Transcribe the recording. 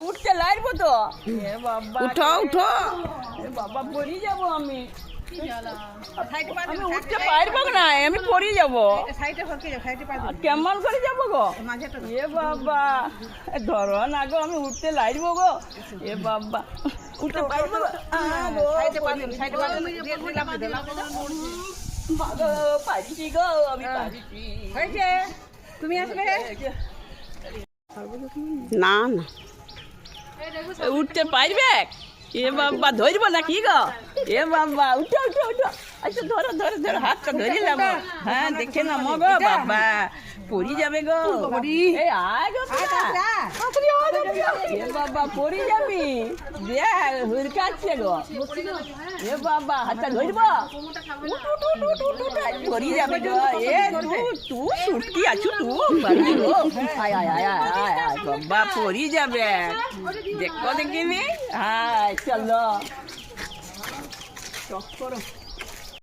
উঠতে লাগবো তো? এ বাবা উঠো উঠো। বাবা পড়ে যাব আমি। আমি উঠতে পারব না আমি পড়ে যাব। কেমন করে যাব গো? এ বাবা ধরো না গো আমি উঠতে লাগবো গো। এ বাবা উঠতে পারব না। গো, মা গো, পারছি গো আমি পারছি। তুমি আসবে না না। উঠতে পারবে? এ বাবা ধরবো না কি গো? এ বাবা উঠো উঠো উঠো। আচ্ছা ধরো ধরো ধরো হাতটা ধরে যাব হ্যাঁ দেখে না মো গো বাবা। পড়ি যাবে গো। এ আয় গো। এ বাবা, পড়ি যাবি? এ বাবা, হাতটা ধরবো? পড়ি এ তু সুটকি আছু তু বাবা, পড়ি যাবে। দেখো দেখিনি? হায় চলো। চক করো